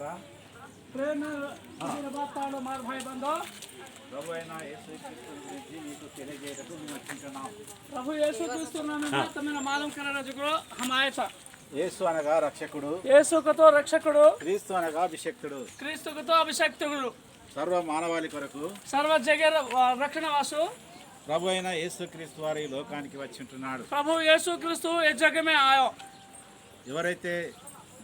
ద్వారా. అయిన యేసు మీకు తెలియజేయటకు మేము వచ్చింటున్నాం. ప్రభు అనగా రక్షకుడు. యేసుకతో రక్షకుడు. క్రీస్తు అనగా అభిషక్తుడు. క్రీస్తుకతో అభిషక్తుడు. సర్వ మానవాళి కొరకు సర్వ జగ రక్షణ వాసు ప్రభు అయిన యేసుక్రీస్తు వారి లోకానికి వచ్చింటున్నాడు. ప్రభు యేసుక్రీస్తు జగమే ఎవరైతే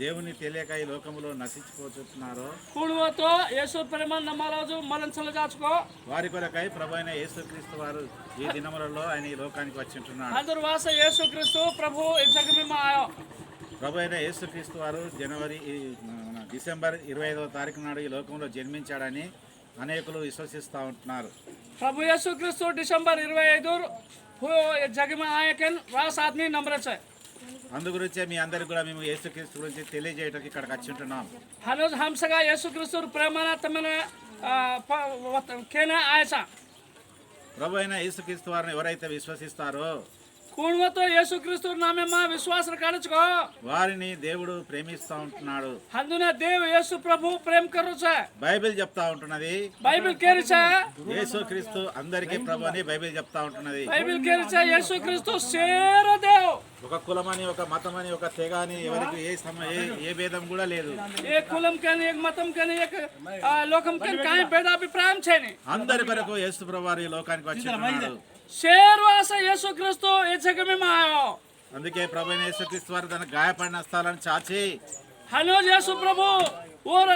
దేవుని తెలియక ఈ లోకంలో నశించిపోతున్నారో కూడువతో యేసు ప్రేమను నమ్మరాజు మరణించలు దాచుకో వారి కొరకై ప్రభు అయిన యేసుక్రీస్తు వారు ఈ దినములలో ఆయన ఈ లోకానికి వచ్చి ఉంటున్నారు యేసుక్రీస్తు ప్రభు ఆయ. ప్రభు అయిన యేసుక్రీస్తు వారు జనవరి డిసెంబర్ ఇరవై ఐదవ తారీఖు నాడు ఈ లోకంలో జన్మించాడని అనేకులు విశ్వసిస్తూ ఉంటున్నారు. ప్రభు యేసుక్రీస్తు డిసెంబర్ ఇరవై ఐదు జగమ ఆయకన్ వాస్ ఆద్మీ నమ్రచ అందుగురించే మీ అందరికి కూడా మేము యేసుక్రీస్తు గురించి తెలియజేయడానికి ఇక్కడికి వచ్చి ఉంటున్నాం. హనుజ్ హంసగా యేసుక్రీస్తు ప్రేమానాత్మైన కేనా ఆయస. ప్రభు అయిన యేసుక్రీస్తు వారిని ఎవరైతే విశ్వసిస్తారో కూడుమతో యేసుక్రీస్తు నామేమా విశ్వాసం కలుచుకో వారిని దేవుడు ప్రేమిస్తా ఉంటున్నాడు. అందున దేవు యేసు ప్రభు ప్రేమ కరుచా. బైబిల్ చెప్తా ఉంటున్నది. బైబిల్ కేరుచా. యేసుక్రీస్తు అందరికీ ప్రభు అని బైబిల్ చెప్తా ఉంటున్నది. బైబిల్ కేరుచా యేసుక్రీస్తు సేర దేవు ఒక కులమని ఒక మతం అని ఒక తెగ అని ఎవరికి ఏ ఏ భేదం కూడా లేదు. ఏ కులం కానీ ఏ మతం కానీ ఏ లోకం కానీ భేదాభిప్రాయం చేయని. అందరి వరకు యేసు ప్రభు వారి లోకానికి వచ్చి ఉంటున్నాడు शेर वासा यीशु क्रिस्तु इस जगह में आयो అందుకే ప్రభు అయిన యేసుక్రీస్తు వారు తన గాయపడిన స్థలాన్ని చాచి हनुज यीशु प्रभु और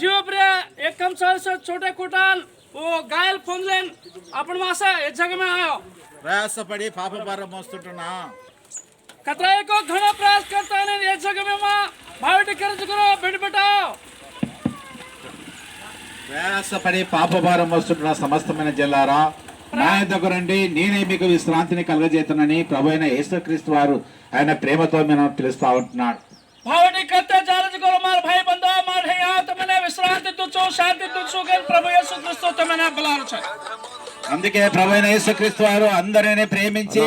जीव प्रिय एक कम साल से छोटे कुटान वो घायल फुंजलेन अपन वासा इस जगह में आयो ప్రయాసపడి పాప భారం మోస్తుంటున్నా कतराई को घना प्रयास करता है ये जगह में माँ भावटी कर करो बेट बेटाओ ప్రయాసపడి పాప భారం మోస్తుంటున్న సమస్తమైన జల్లారా నా దగ్గర రండి నేనే మీకు విశ్రాంతిని కలగజేతునని ప్రభు అయిన యేసుక్రీస్తు వారు ఆయన ప్రేమతో మేము పిలుస్తా ఉంటున్నాడు भावटी करते जा रहे करो मार भाई बंदा मार है यहाँ तो मैंने विश्रांति तुझो शांति तुझो कर प्रभु यीशु क्रिस्तो तो मैंने बुला रहा है అందుకే ప్రభు అయిన యేసుక్రీస్తు వారు అందరినీ ప్రేమించి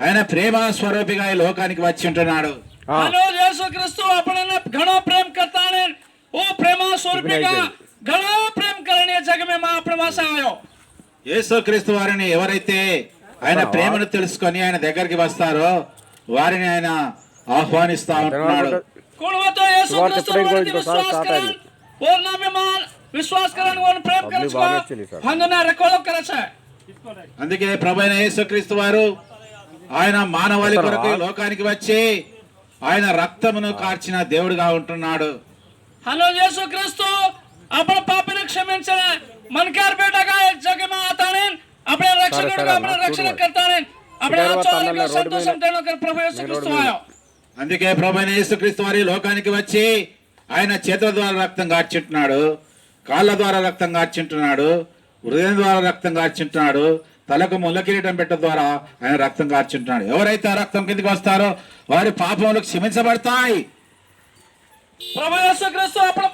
ఆయన ప్రేమ స్వరూపిగా ఈ లోకానికి వచ్చి ఉంటున్నాడు हेलो यीशु क्रिस्तो अपने ने घणो प्रेम करता है वो प्रेमा स्वरूपी का घणो प्रेम करने యేసుక్రీస్తు వారిని ఎవరైతే ఆయన ప్రేమను తెలుసుకొని ఆయన దగ్గరికి వస్తారో వారిని ఆయన ఆహ్వానిస్తా ఉంటున్నాడు. అందుకే ప్రభైన యేసుక్రీస్తు వారు ఆయన మానవాళి కొరకు లోకానికి వచ్చి ఆయన రక్తమును కార్చిన దేవుడుగా ఉంటున్నాడు. హలో యేసుక్రీస్తు అప్పుడు పాపను క్షమించలే. મનકાર બેટા કા એક જગ્યામાં હતા ને આપણે રક્ષણ આપણે રક્ષણ કરતા ને આપણે આચાર્ય સંતોષం તેનો ప్రభు యేసుక్రీస్తు ఆయో అందుకే ప్రభు యేసుక్రీస్తు వారి లోకానికి వచ్చి ఆయన చేతుల ద్వారా రక్తం గార్చుంటున్నాడు కాళ్ళ ద్వారా రక్తం గార్చుంటున్నాడు హృదయం ద్వారా రక్తం గార్చుంటున్నాడు తలకు ముళ్ళ కిరీటం పెట్ట ద్వారా ఆయన రక్తం కార్చుంటున్నాడు ఎవరైతే ఆ రక్తం కిందకి వస్తారో వారి పాపములకు క్షమించబడతాయి. ప్రభు యేసుక్రీస్తు అప్పుడు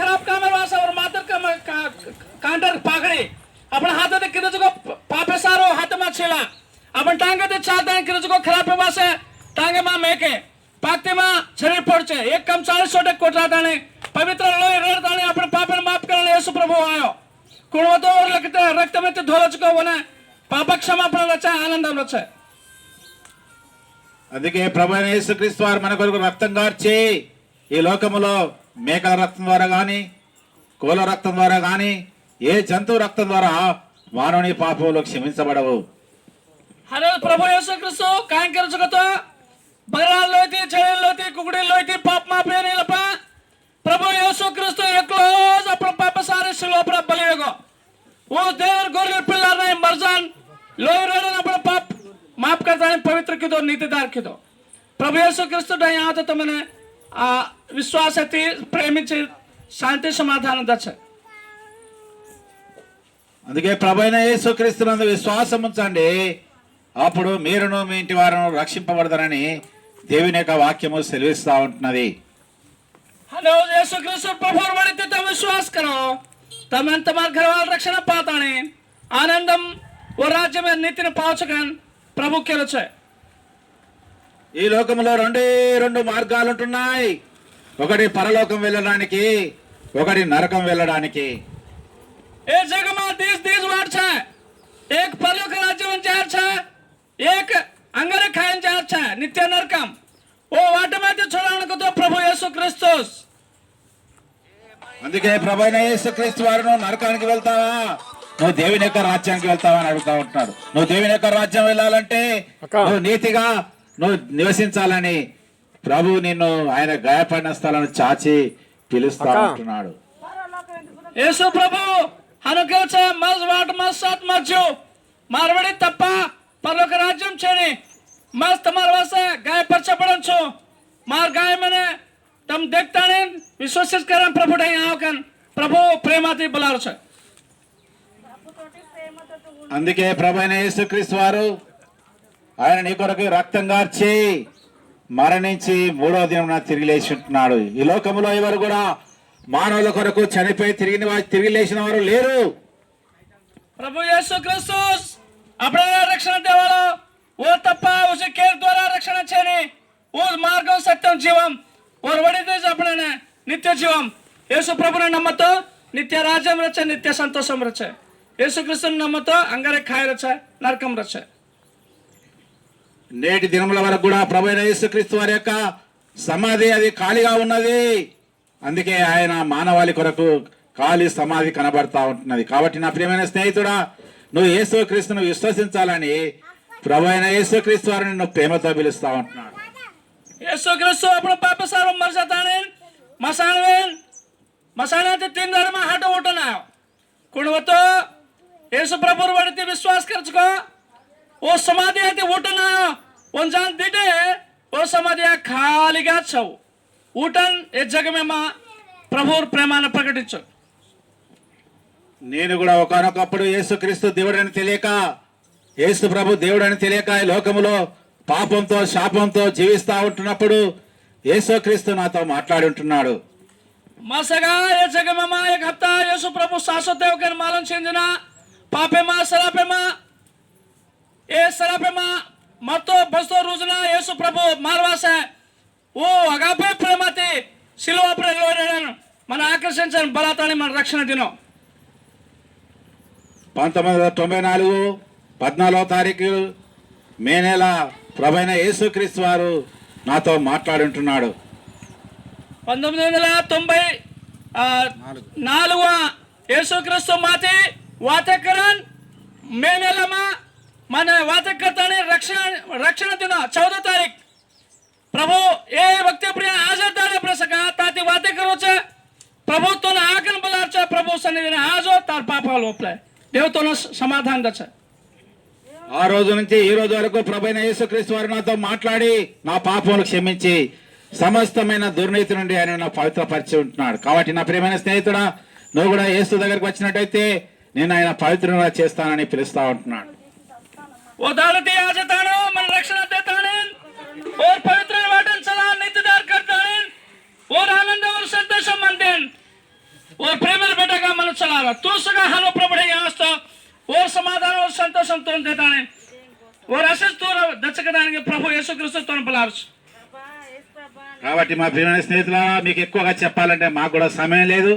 खराब काम है वासा और माता का का- कांटर पाकड़े अपने हाथ तक किधर को पाप सारो हाथ में छेला अपन टांगे ते चाहता है किधर को खराब है वासे टांगे में मेके पाकते में शरीर पड़चे एक कम चालीस छोटे कोटरा ताने पवित्र लोय रेड़ ताने अपने पाप ने माफ करने यीशु प्रभु आयो कुणवतो और लगते रक्त में ते धोल चुका वने पाप क्षमा पण रचा आनंद रचा అందుకే ప్రభు అయిన యేసుక్రీస్తు వారు మన కొరకు రక్తం కార్చి ఈ లోకములో మేకల రక్తం ద్వారా గాని కోల రక్తం ద్వారా గాని ఏ జంతువు రక్తం ద్వారా మానవుని పాపములు క్షమించబడవు हरे प्रभु येशू ख्रिस्तो काय करू शकतो बकरा लोती छेळी लोती कुकडी लोती पाप माफी नाही लपा प्रभु येशू ख्रिस्तो एकलोच आपण पाप सारे शिलो पर बलिगो वो देवर गोरगे पिल्लार नाही मरजान लोई रेडन आपण पाप माफ करता आणि पवित्र किदो नीतिदार किदो प्रभु येशू ख्रिस्तो डा यहाँ तो तमने ఆ విశ్వాసతి ప్రేమించి శాంతి సమాధానం తెచ్చాయి అందుకే ప్రభైన యేసుక్రీస్తునందు విశ్వాసం ఉంచండి. అప్పుడు మీరును మీ ఇంటి వారును రక్షింపబడతారని దేవుని యొక్క వాక్యము సెలవిస్తూ ఉంటున్నది. హలో యేసుక్రీస్తు ప్రభువు తమ విశ్వాసకరం. తమ ఎంత మార్గవాల రక్షణ పాతాని. ఆనందం ఓ రాజ్యమే నీతిని పాచగాన్ ప్రభు వచ్చాయి ఈ లోకంలో రెండే రెండు మార్గాలు ఉంటున్నాయి ఒకటి పరలోకం వెళ్ళడానికి ఒకటి నరకం వెళ్ళడానికి. ఏక పరలోక రాజ్యం చేర్చా నిత్య నరకం. ఓ వాటి మధ్య చూడడానికితో ప్రభు యేసు క్రిస్తుస్. అందుకే ప్రభు అయిన వారు నువ్వు నరకానికి వెళ్తావా? నువ్వు దేవుని యొక్క రాజ్యానికి వెళ్తావా అని అడుగుతా ఉంటున్నాడు. నువ్వు దేవుని యొక్క రాజ్యం వెళ్ళాలంటే నువ్వు నీతిగా నువ్వు నివసించాలని ప్రభు నిన్ను ఆయన గాయపడిన స్థలాన్ని చాచి పిలుస్తాడు ఉంటున్నాడు. యేసు ప్రభు అనుకూచ మజ్ వాట్ మజ్ సాత్ మజ్జు మార్వడి తప్ప పరలోక రాజ్యం చేయని మస్త్ మరవస గాయపరచబడచ్చు. మా గాయమనే తమ దేక్తానే విశ్వసించకరం ప్రభుడే ఆవకన్. ప్రభు ప్రేమతో బలారు అందుకే ప్రభు అయిన యేసుక్రీస్తు వారు ఆయన నీ కొరకు రక్తం గార్చి మరణించి మూడో దినం తిరిగి లేచి ఉంటున్నాడు ఈ లోకంలో ఎవరు కూడా మానవుల కొరకు చనిపోయి తిరిగిన వారు తిరిగి లేచిన వారు లేరు. ప్రభు యేసు క్రీస్తు అప్పుడే రక్షణ దేవాలో ఓ తప్ప ఉసి కేర్ ద్వారా రక్షణ చేయని ఓ మార్గం సత్యం జీవం. ఓ వడితే అప్పుడైనా నిత్య జీవం. యేసు ప్రభుని నమ్మతో నిత్య రాజ్యం రచ నిత్య సంతోషం రచ. యేసు క్రీస్తుని నమ్మతో అంగరే ఖాయ రచ నరకం రచ. నేటి దినముల వరకు కూడా ప్రభు యేసుక్రీస్తు వారి యొక్క సమాధి అది ఖాళీగా ఉన్నది. అందుకే ఆయన మానవాళి కొరకు ఖాళీ సమాధి కనబడతా ఉంటున్నది. కాబట్టి నా ప్రియమైన స్నేహితుడా నువ్వు యేసుక్రీస్తును విశ్వసించాలని ప్రభు అయిన యేసుక్రీస్తు వారిని నువ్వు ప్రేమతో పిలుస్తా ఉంటున్నాడు యేసుక్రీస్తు అప్పుడు పాప సారం మరసతానే మసానవే మసానాతి తిందర మా హట ఊటనా కుణవతో యేసు ప్రభువు విశ్వాసకరించుకో ఓ సమాధి అయితే ಒಂದು ಜಾನ್ తింటే ఓ సమాధి ఖాళీగా చావు. ఊటన్ ఏ జగమేమా? ప్రభు ప్రేమాన్ని ప్రకటించు. నేను కూడా ఒకనొకప్పుడు యేసుక్రీస్తు దేవుడని తెలియక యేసు ప్రభు దేవుడని తెలియక ఈ లోకములో పాపంతో శాపంతో జీవిస్తూ ఉంటున్నప్పుడు యేసుక్రీస్తు నాతో మాట్లాడి ఉంటున్నాడు. మసగా ఏ యేసు ప్రభు శాశ్వత మాలం చెందిన? పాపేమా? సరాపేమా ఏ సరాపేమా మతో బస్తో రోజున యేసు ప్రభు మార్వాస. ఓ అగాపే ప్రేమతి ప్రేమ మన ఆకర్షించని బలాతాన్ని మన రక్షణ దినం. పంతొమ్మిది వందల తొంభై నాలుగు పద్నాలుగో తారీఖు మే నెల ప్రభైన యేసుక్రీస్తు వారు నాతో మాట్లాడి ఉంటున్నాడు పంతొమ్మిది వందల తొంభై ఆ, నాలుగవ యేసుక్రీస్తు మాతి వాతకరన్ మే నెలమా మన వాతకర్తని రక్షణ రక్షణ దిన చౌద తారీఖ પ્રભુ એ વખતે પ્રિય હાજર તારે પ્રસંગ તાતી વાતે કરો છે પ્રભુ તોને આગળ બોલાવ છે પ્રભુ સન્નિધિને હાજો તાર પાપા લોપલે દેવ તોને સમાધાન દે છે ఆ రోజు నుంచి ఈ రోజు వరకు ప్రభైన యేసుక్రీస్తు వారు నాతో మాట్లాడి నా పాపములు క్షమించి సమస్తమైన దుర్నీతి నుండి ఆయన నా పవిత్రపరిచి ఉంటున్నాడు కాబట్టి నా ప్రియమైన స్నేహితుడా నువ్వు కూడా యేసు దగ్గరికి వచ్చినట్టయితే నేను ఆయన పవిత్రంగా చేస్తానని పిలుస్తా ఉంటున్నాడు ఓ దాలతి ఆజతాను మన రక్షణ దేతాను. ఓ పవిత్ర వాటన్ చలా నిత్యదార్ కర్తాను ఓ ఆనంద ఓ సంతోషం మండేన్ ఓ ప్రేమ బెటగా మన చలా హను ప్రభుడే ఆస్త. ఓ సమాధానం ఓ ఓ రసస్తూర దచ్చకదానికి ప్రభు యేసుక్రీస్తు పలారు కాబట్టి మా ప్రియమైన స్నేహితుల మీకు ఎక్కువగా చెప్పాలంటే మాకు కూడా సమయం లేదు.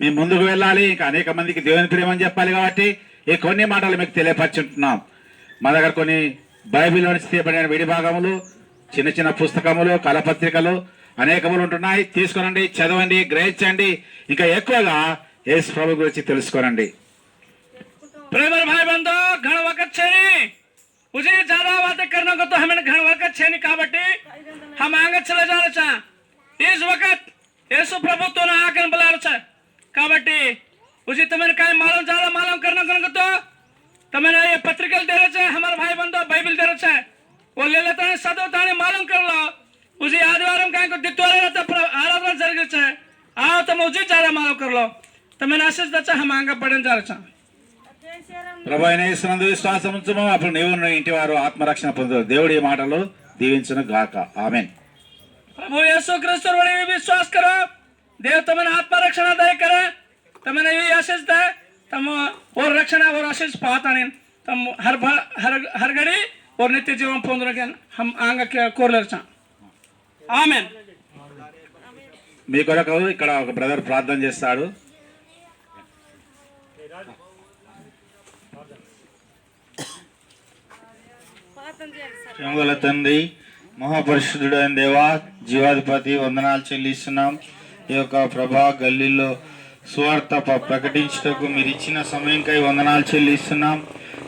మేము ముందుకు వెళ్ళాలి ఇంకా అనేక మందికి దేవుని ప్రియమని చెప్పాలి కాబట్టి ఈ కొన్ని మాటలు మీకు తెలియపరుచుంటున్నాం మా దగ్గర కొన్ని బైబిల్ నుంచి తీయబడిన విడి భాగములు చిన్న చిన్న పుస్తకములు కలపత్రికలు అనేకములు ఉంటున్నాయి తీసుకురండి చదవండి గ్రహించండి ఇంకా ఎక్కువగా యేసు ప్రభు గురించి తెలుసుకోనండి प्रेमर भाई बंधो घण वक्त छे नी मुझे ज्यादा बातें करने को तो हमें घण वक्त छे नी काबट्टी हम आगे चले जा रहे हैं इस वक्त यीशु प्रभु तो ना आकर बुला रहे हैं काबट्टी मुझे तुम्हें काय मालूम ज्यादा मालूम करने को तो तुम्हें ये पत्रिकल दे रहे हैं हमारे भाई बंधो बाइबल दे रहे हैं वो ले लेते हैं सदो ताने मालूम कर लो मुझे आदिवार काय को दित्वारे रहता आराधना जरूर है आओ तो मुझे ज्यादा मालूम कर लो तुम्हें आशीष दच्चा हम आगे बढ़ने जा रहे हैं ప్రభు అయిన యేసునందు విశ్వాసం ఉంచుము అప్పుడు నీవు నీ ఇంటి వారు ఆత్మరక్షణ పొందుతారు దేవుడి మాటలు దీవించును గాక ఆమెన్ પ્રભુ યેસુ ક્રિસ્તુ વડે એવી વિશ્વાસ કરો દેવ તમને આત્મરક્ષણ દય કરે તમને એવી తమ ఓ రక్షణ ఓ आशीष पाता తమ तम హర్ भा, हर हर घड़ी और नित्य जीवन ఆంగ కోరలర్చా. ఆమెన్. మీ కొరకు ఇక్కడ ఒక బ్రదర్ ప్రార్థన చేస్తాడు. శ్రమగల తండ్రి మహాపరిశుద్ధుడైన దేవా జీవాధిపతి వందనాలు చెల్లిస్తున్నాం. ఈ యొక్క ప్రభా గల్లీలో సువార్త ప్రకటించుటకు మీరు ఇచ్చిన సమయంకై వందనాలు చెల్లిస్తున్నాం.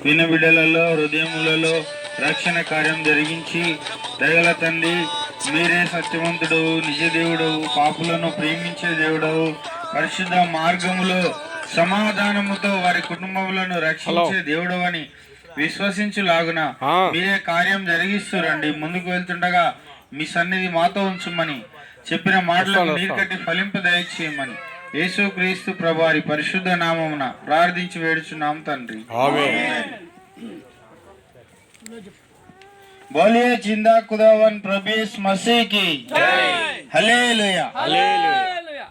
విన బిడ్డలలో హృదయములలో రక్షణ కార్యం జరిగించి దయగల తండ్రి మీరే సత్యవంతుడు నిజ దేవుడు పాపులను ప్రేమించే దేవుడు పరిశుద్ధ మార్గములో సమాధానముతో వారి కుటుంబములను రక్షించే దేవుడు అని విశ్వసించులాగున మీరే కార్యం జరిగిస్తురండి ముందుకు వెళ్తుండగా మీ సన్నిధి మాతో ఉంచుమని చెప్పిన మాటలకు నీరు కట్టి ఫలింప దయచేయమని. యేసు క్రీస్తు ప్రభారి పరిశుద్ధ నామమున ప్రార్థించి వేడుచున్నాం తండ్రి. బోలియే జిందా ఖుదావన్ ప్రభేస్ మసీకి. హల్లెలూయా. హల్లెలూయా.